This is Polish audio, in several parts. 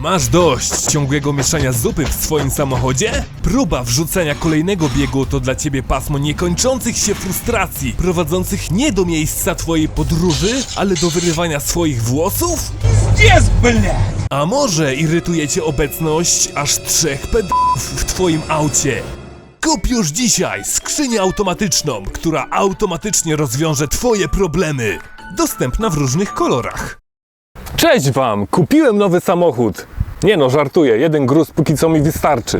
Masz dość ciągłego mieszania zupy w swoim samochodzie? Próba wrzucenia kolejnego biegu to dla ciebie pasmo niekończących się frustracji, prowadzących nie do miejsca twojej podróży, ale do wyrywania swoich włosów? Jest, bleh! A może irytuje cię obecność aż trzech pedałów w twoim aucie? Kup już dzisiaj skrzynię automatyczną, która automatycznie rozwiąże twoje problemy. Dostępna w różnych kolorach. Cześć Wam! Kupiłem nowy samochód. Nie no, żartuję, jeden gruz póki co mi wystarczy.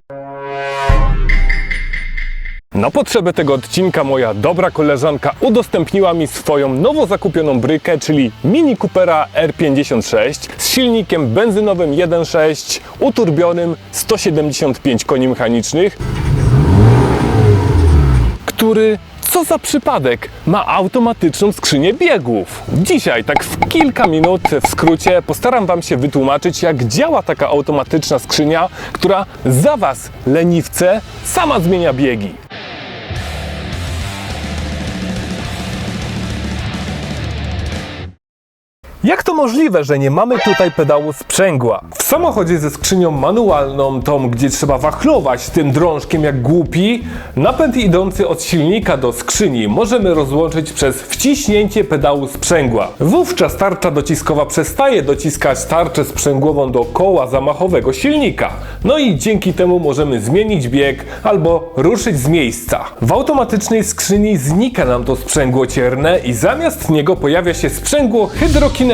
Na potrzeby tego odcinka moja dobra koleżanka udostępniła mi swoją nowo zakupioną brykę, czyli Mini Coopera R56 z silnikiem benzynowym 1.6 uturbionym 175 koni mechanicznych, który co za przypadek ma automatyczną skrzynię biegów. Dzisiaj, tak w kilka minut, w skrócie, postaram Wam się wytłumaczyć, jak działa taka automatyczna skrzynia, która za Was, leniwce, sama zmienia biegi. Jak to możliwe, że nie mamy tutaj pedału sprzęgła? W samochodzie ze skrzynią manualną, tą gdzie trzeba wachlować tym drążkiem jak głupi, napęd idący od silnika do skrzyni możemy rozłączyć przez wciśnięcie pedału sprzęgła. Wówczas tarcza dociskowa przestaje dociskać tarczę sprzęgłową do koła zamachowego silnika. No i dzięki temu możemy zmienić bieg albo ruszyć z miejsca. W automatycznej skrzyni znika nam to sprzęgło cierne i zamiast niego pojawia się sprzęgło hydrokinetyczne,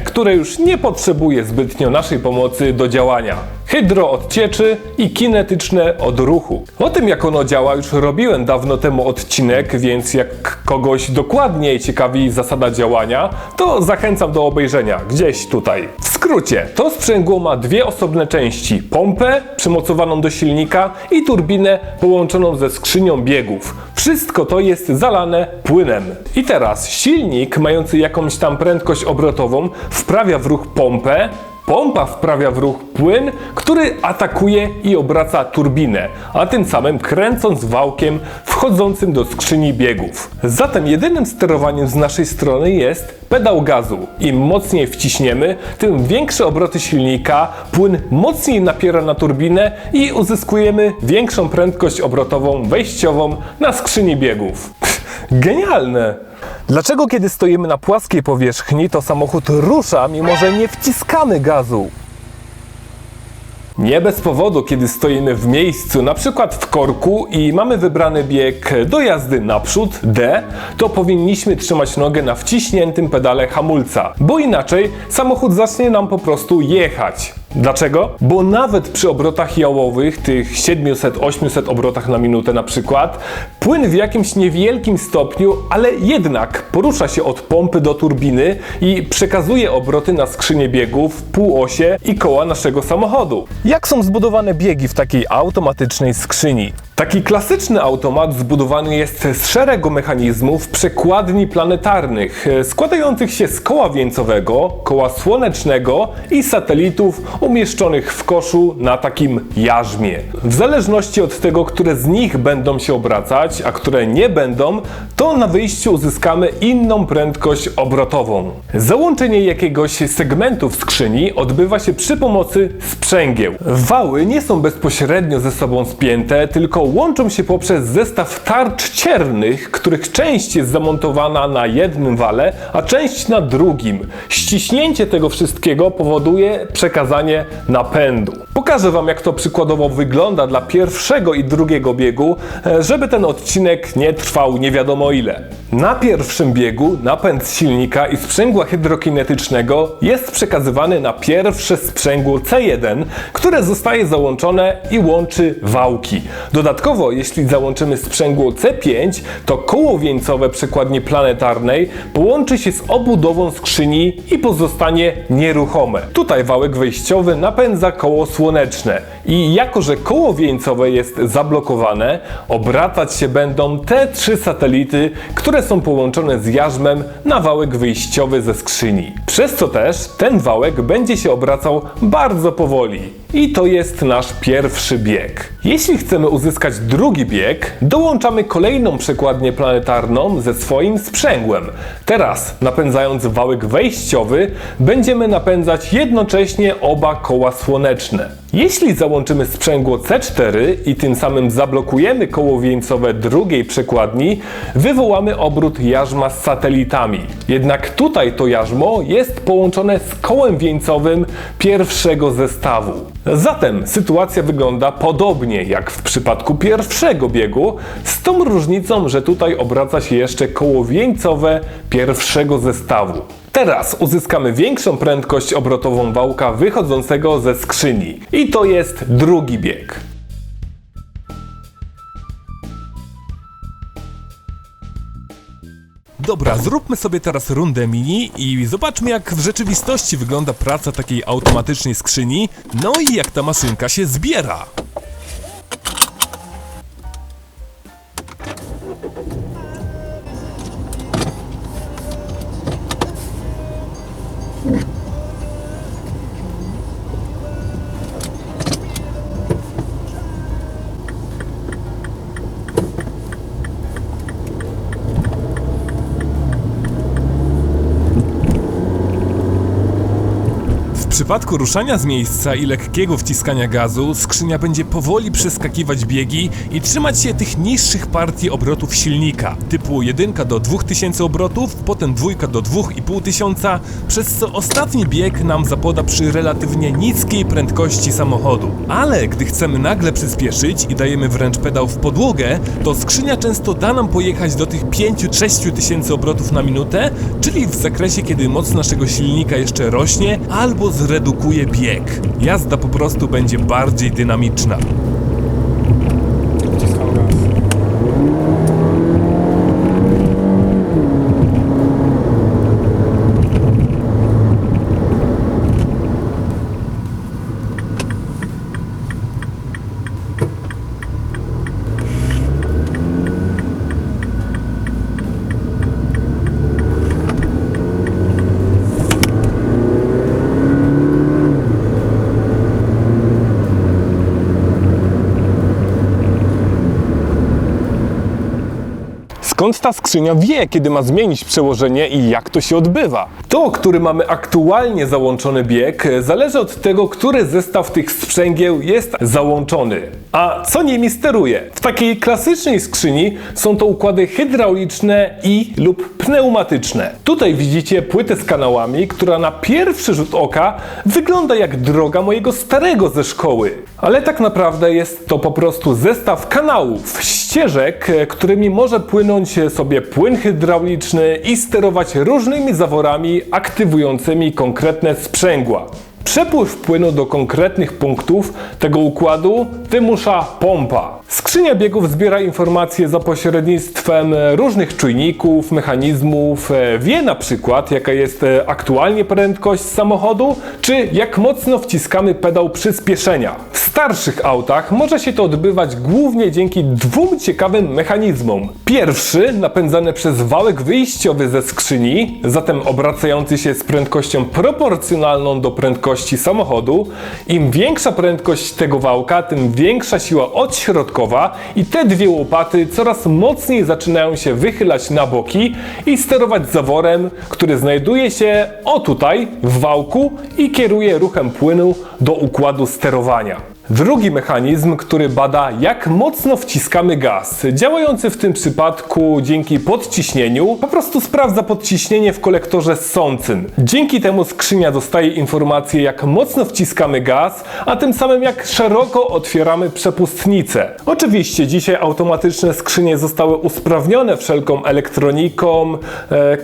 które już nie potrzebuje zbytnio naszej pomocy do działania. Hydro od cieczy i kinetyczne od ruchu. O tym jak ono działa już robiłem dawno temu odcinek, więc jak kogoś dokładniej ciekawi zasada działania, to zachęcam do obejrzenia gdzieś tutaj. W skrócie, to sprzęgło ma dwie osobne części: pompę przymocowaną do silnika i turbinę połączoną ze skrzynią biegów. Wszystko to jest zalane płynem. I teraz silnik mający jakąś tam prędkość obrotową wprawia w ruch pompę, Pompa wprawia w ruch płyn, który atakuje i obraca turbinę, a tym samym kręcąc wałkiem wchodzącym do skrzyni biegów. Zatem jedynym sterowaniem z naszej strony jest pedał gazu. Im mocniej wciśniemy, tym większe obroty silnika, płyn mocniej napiera na turbinę i uzyskujemy większą prędkość obrotową wejściową na skrzyni biegów. Genialne! Dlaczego kiedy stoimy na płaskiej powierzchni, to samochód rusza, mimo że nie wciskamy gazu? Nie bez powodu, kiedy stoimy w miejscu, na przykład w korku i mamy wybrany bieg do jazdy naprzód D, to powinniśmy trzymać nogę na wciśniętym pedale hamulca, bo inaczej samochód zacznie nam po prostu jechać. Dlaczego? Bo nawet przy obrotach jałowych, tych 700-800 obrotach na minutę na przykład, płyn w jakimś niewielkim stopniu, ale jednak porusza się od pompy do turbiny i przekazuje obroty na skrzynię biegów, półosie i koła naszego samochodu. Jak są zbudowane biegi w takiej automatycznej skrzyni? Taki klasyczny automat zbudowany jest z szeregu mechanizmów przekładni planetarnych, e, składających się z koła wieńcowego, koła słonecznego i satelitów umieszczonych w koszu na takim jarzmie. W zależności od tego, które z nich będą się obracać, a które nie będą, to na wyjściu uzyskamy inną prędkość obrotową. Załączenie jakiegoś segmentu w skrzyni odbywa się przy pomocy sprzęgieł. Wały nie są bezpośrednio ze sobą spięte, tylko łączą się poprzez zestaw tarcz ciernych, których część jest zamontowana na jednym wale, a część na drugim. Ściśnięcie tego wszystkiego powoduje przekazanie napędu. Pokażę Wam, jak to przykładowo wygląda dla pierwszego i drugiego biegu, e, żeby ten odcinek nie trwał nie wiadomo ile. Na pierwszym biegu napęd silnika i sprzęgła hydrokinetycznego jest przekazywany na pierwsze sprzęgło C1, które zostaje załączone i łączy wałki. Dodatkowo, jeśli załączymy sprzęgło C5, to koło wieńcowe przekładni planetarnej połączy się z obudową skrzyni i pozostanie nieruchome. Tutaj wałek wejściowy napędza koło słoneczne i jako, że koło wieńcowe jest zablokowane, obracać się będą te trzy satelity, które są połączone z jarzmem na wałek wyjściowy ze skrzyni. Przez co też ten wałek będzie się obracał bardzo powoli. I to jest nasz pierwszy bieg. Jeśli chcemy uzyskać drugi bieg, dołączamy kolejną przekładnię planetarną ze swoim sprzęgłem. Teraz, napędzając wałek wejściowy, będziemy napędzać jednocześnie oba koła słoneczne. Jeśli załączymy sprzęgło C4 i tym samym zablokujemy koło wieńcowe drugiej przekładni, wywołamy obrót jarzma z satelitami. Jednak tutaj to jarzmo jest połączone z kołem wieńcowym pierwszego zestawu. Zatem sytuacja wygląda podobnie jak w przypadku pierwszego biegu, z tą różnicą, że tutaj obraca się jeszcze koło wieńcowe pierwszego zestawu. Teraz uzyskamy większą prędkość obrotową wałka wychodzącego ze skrzyni. I to jest drugi bieg. Dobra, zróbmy sobie teraz rundę mini i zobaczmy jak w rzeczywistości wygląda praca takiej automatycznej skrzyni, no i jak ta maszynka się zbiera. Przypadku ruszania z miejsca i lekkiego wciskania gazu, skrzynia będzie powoli przeskakiwać biegi i trzymać się tych niższych partii obrotów silnika, typu 1 do 2000 obrotów, potem 2 do 2500, przez co ostatni bieg nam zapoda przy relatywnie niskiej prędkości samochodu. Ale gdy chcemy nagle przyspieszyć i dajemy wręcz pedał w podłogę, to skrzynia często da nam pojechać do tych 5-6 tysięcy obrotów na minutę, czyli w zakresie kiedy moc naszego silnika jeszcze rośnie albo zredukuje bieg. Jazda po prostu będzie bardziej dynamiczna. Wciskam gaz. Skąd ta skrzynia wie, kiedy ma zmienić przełożenie i jak to się odbywa? To, który mamy aktualnie załączony bieg, zależy od tego, który zestaw tych sprzęgieł jest załączony, a co nimi steruje. W takiej klasycznej skrzyni są to układy hydrauliczne i lub pneumatyczne. Tutaj widzicie płytę z kanałami, która na pierwszy rzut oka wygląda jak droga mojego starego ze szkoły. Ale tak naprawdę jest to po prostu zestaw kanałów, ścieżek, e, którymi może płynąć sobie płyn hydrauliczny i sterować różnymi zaworami aktywującymi konkretne sprzęgła. Przepływ płynu do konkretnych punktów tego układu wymusza pompa. Skrzynia biegów zbiera informacje za pośrednictwem różnych czujników, mechanizmów. E, Wie na przykład, jaka jest e, aktualnie prędkość samochodu, czy jak mocno wciskamy pedał przyspieszenia. W starszych autach może się to odbywać głównie dzięki dwóm ciekawym mechanizmom. Pierwszy, napędzany przez wałek wyjściowy ze skrzyni, zatem obracający się z prędkością proporcjonalną do prędkości samochodu. Im większa prędkość tego wałka, tym większa siła odśrodkowa i te dwie łopaty coraz mocniej zaczynają się wychylać na boki i sterować zaworem, który znajduje się o tutaj w wałku i kieruje ruchem płynu do układu sterowania. Drugi mechanizm, który bada jak mocno wciskamy gaz, działający w tym przypadku dzięki podciśnieniu, po prostu sprawdza podciśnienie w kolektorze ssącym. Dzięki temu skrzynia dostaje informację jak mocno wciskamy gaz, a tym samym jak szeroko otwieramy przepustnicę. Oczywiście dzisiaj automatyczne skrzynie zostały usprawnione wszelką elektroniką, e,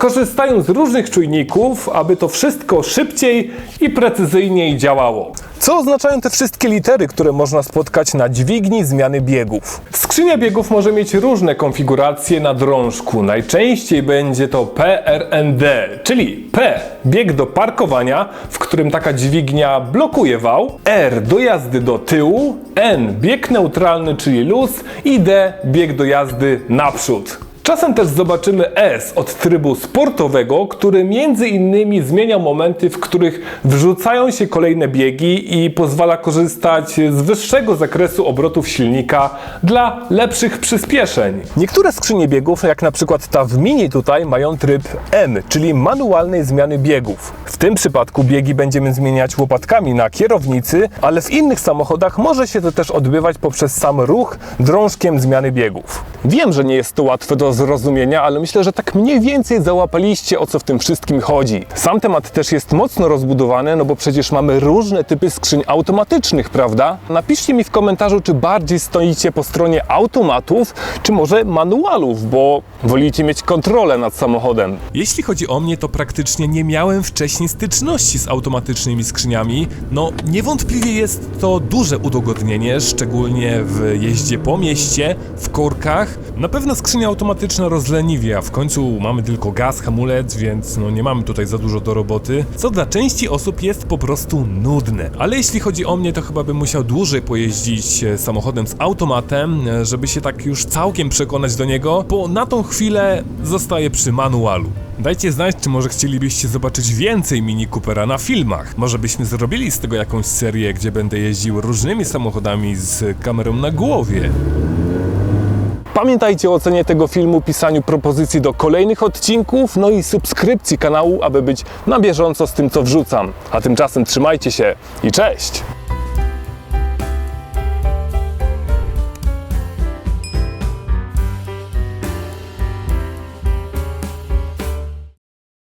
z różnych czujników, aby to wszystko szybciej i precyzyjniej działało. Co oznaczają te wszystkie litery, które można spotkać na dźwigni zmiany biegów? Skrzynia biegów może mieć różne konfiguracje na drążku. Najczęściej będzie to PRND, czyli P bieg do parkowania, w którym taka dźwignia blokuje wał, R do jazdy do tyłu, N bieg neutralny, czyli luz i D bieg do jazdy naprzód. Czasem też zobaczymy S od trybu sportowego, który między innymi zmienia momenty, w których wrzucają się kolejne biegi i pozwala korzystać z wyższego zakresu obrotów silnika dla lepszych przyspieszeń. Niektóre skrzynie biegów, jak na przykład ta w Mini tutaj, mają tryb M, czyli manualnej zmiany biegów. W tym przypadku biegi będziemy zmieniać łopatkami na kierownicy, ale w innych samochodach może się to też odbywać poprzez sam ruch drążkiem zmiany biegów. Wiem, że nie jest to łatwe do zrozumienia, ale myślę, że tak mniej więcej załapaliście o co w tym wszystkim chodzi. Sam temat też jest mocno rozbudowany, no bo przecież mamy różne typy skrzyń automatycznych, prawda? Napiszcie mi w komentarzu, czy bardziej stoicie po stronie automatów, czy może manualów, bo wolicie mieć kontrolę nad samochodem. Jeśli chodzi o mnie, to praktycznie nie miałem wcześniej styczności z automatycznymi skrzyniami. No, niewątpliwie jest to duże udogodnienie, szczególnie w jeździe po mieście, w korkach. Na pewno skrzynia automatyczna rozleniwia, w końcu mamy tylko gaz, hamulec, więc no nie mamy tutaj za dużo do roboty, co dla części osób jest po prostu nudne. Ale jeśli chodzi o mnie, to chyba bym musiał dłużej pojeździć e, samochodem z automatem, e, żeby się tak już całkiem przekonać do niego, bo na tą chwilę zostaję przy manualu. Dajcie znać, czy może chcielibyście zobaczyć więcej Mini Coopera na filmach. Może byśmy zrobili z tego jakąś serię, gdzie będę jeździł różnymi samochodami z kamerą na głowie. Pamiętajcie o ocenie tego filmu, pisaniu propozycji do kolejnych odcinków, no i subskrypcji kanału, aby być na bieżąco z tym, co wrzucam. A tymczasem trzymajcie się i cześć!